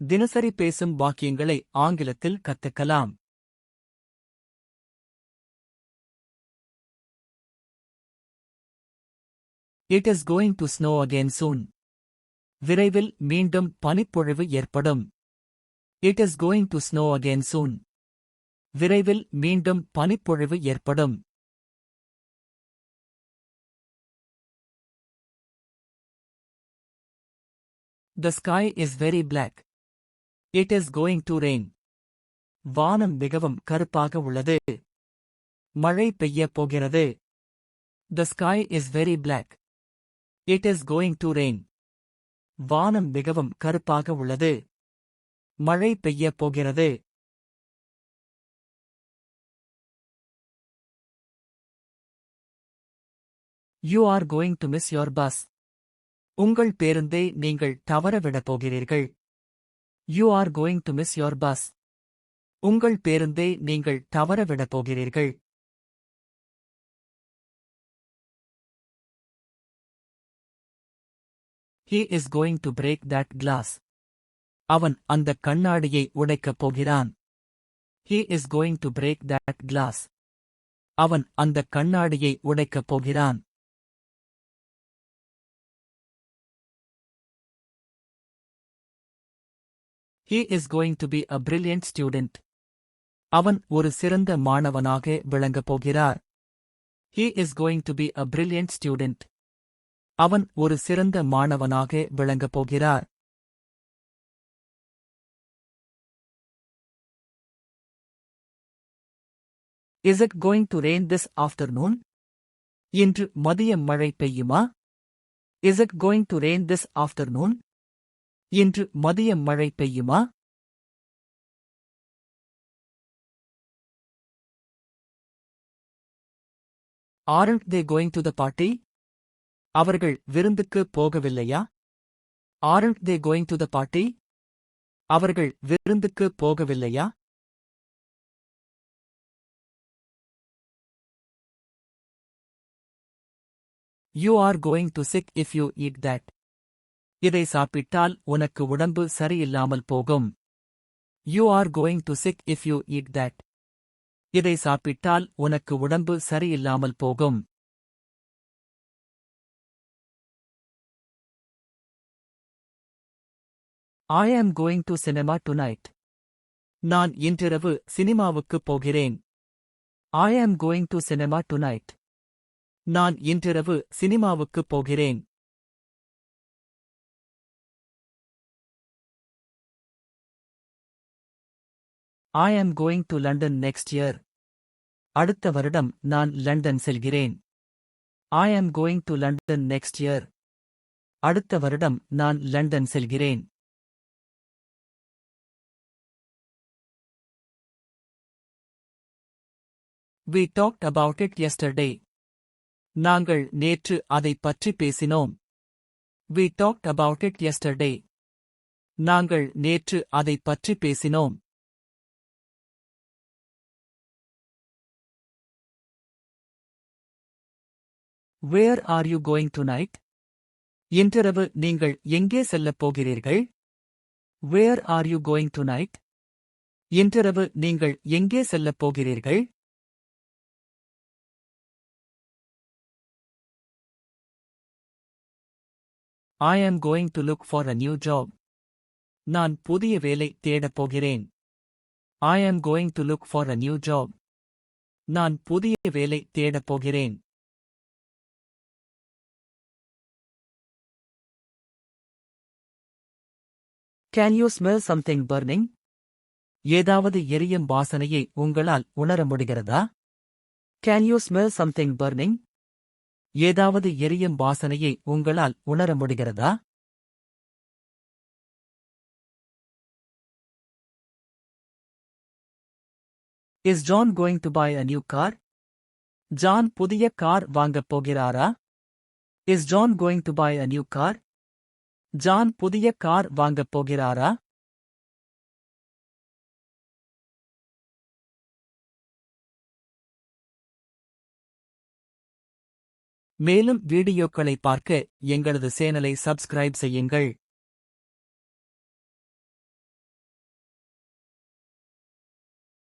தினசரி பேசும் வாக்கியங்களை ஆங்கிலத்தில் கத்துக்கலாம். It is going to snow again soon விரைவில் மீண்டும் பனிப்பொழிவு ஏற்படும். It is going to snow again soon விரைவில் மீண்டும் பனிப்பொழிவு ஏற்படும். The sky is very black. It is going to rain வானம் மிகவும் கருப்பாக உள்ளது. மழை பெய்யப் போகிறது. The sky is very black it is going to rain வானம் மிகவும் கருப்பாக உள்ளது. மழை பெய்யப் போகிறது. You are going to miss your bus உங்கள் பேருந்தை நீங்கள் தவறவிடப் போகிறீர்கள். You are going to miss your bus உங்கள் பேருந்தை நீங்கள் தவறவிடப் போகிறீர்கள். He is going to break that glass அவன் அந்த கண்ணாடியை உடைக்கப் போகிறான். He is going to break that glass அவன் அந்த கண்ணாடியை உடைக்கப் போகிறான். He is going to be a brilliant student. அவன் ஒரு சிறந்த மாணவனாக விளங்கப் போகிறார். He is going to be a brilliant student. அவன் ஒரு சிறந்த மாணவனாக விளங்கப் போகிறார். Is it going to rain this afternoon? இன்று மதியம் மழை பெய்யுமா? Is it going to rain this afternoon? இன்று மதியம் மழை பெய்யுமா? Aren't they going to the party அவர்கள் விருந்துக்கு போகவில்லையா? Aren't they going to the party அவர்கள் விருந்துக்கு போகவில்லையா? You are going to sick if you eat that இதை சாப்பிட்டால் உனக்கு உடம்பு சரியில்லாமல் போகும். You are going to sick if you eat that இதை சாப்பிட்டால் உனக்கு உடம்பு சரியில்லாமல் போகும். ஐ am going to cinema tonight நான் இன்றிரவு சினிமாவுக்குப் போகிறேன். I am going to cinema tonight நான் இன்றிரவு சினிமாவுக்குப் போகிறேன். I am going to London next year அடுத்த வருடம் நான் லண்டன் செல்கிறேன் I am going to London next year அடுத்த வருடம் நான் லண்டன் செல்கிறேன் We talked about it yesterday. நாங்கள் நேற்று அதைப் பற்றி பேசினோம். We talked about it yesterday. நாங்கள் நேற்று அதைப் பற்றி பேசினோம். where are you going tonight இன்றிரவு நீங்கள் எங்கே செல்லப் போகிறீர்கள்? Where are you going tonight இன்றிரவு நீங்கள் எங்கே செல்லப் போகிறீர்கள்? I am going to look for a new job நான் புதிய வேலை தேடப் போகிறேன். I am going to look for a new job நான் புதிய வேலை தேடப் போகிறேன். Can you smell something burning ஏதாவது எரியும் வாசனையை உங்களால் உணர முடிகிறதா? Can you smell something burning ஏதாவது எரியும் வாசனையை உங்களால் உணர முடிகிறதா? Is John going to buy a new car John புதிய கார் வாங்கப் போகிறாரா? Is John going to buy a new car John புதிய கார் வாங்கப் போகிறாரா? மேலும் வீடியோக்களை பார்க்க எங்களது சேனலை சப்ஸ்கிரைப் செய்யுங்கள்.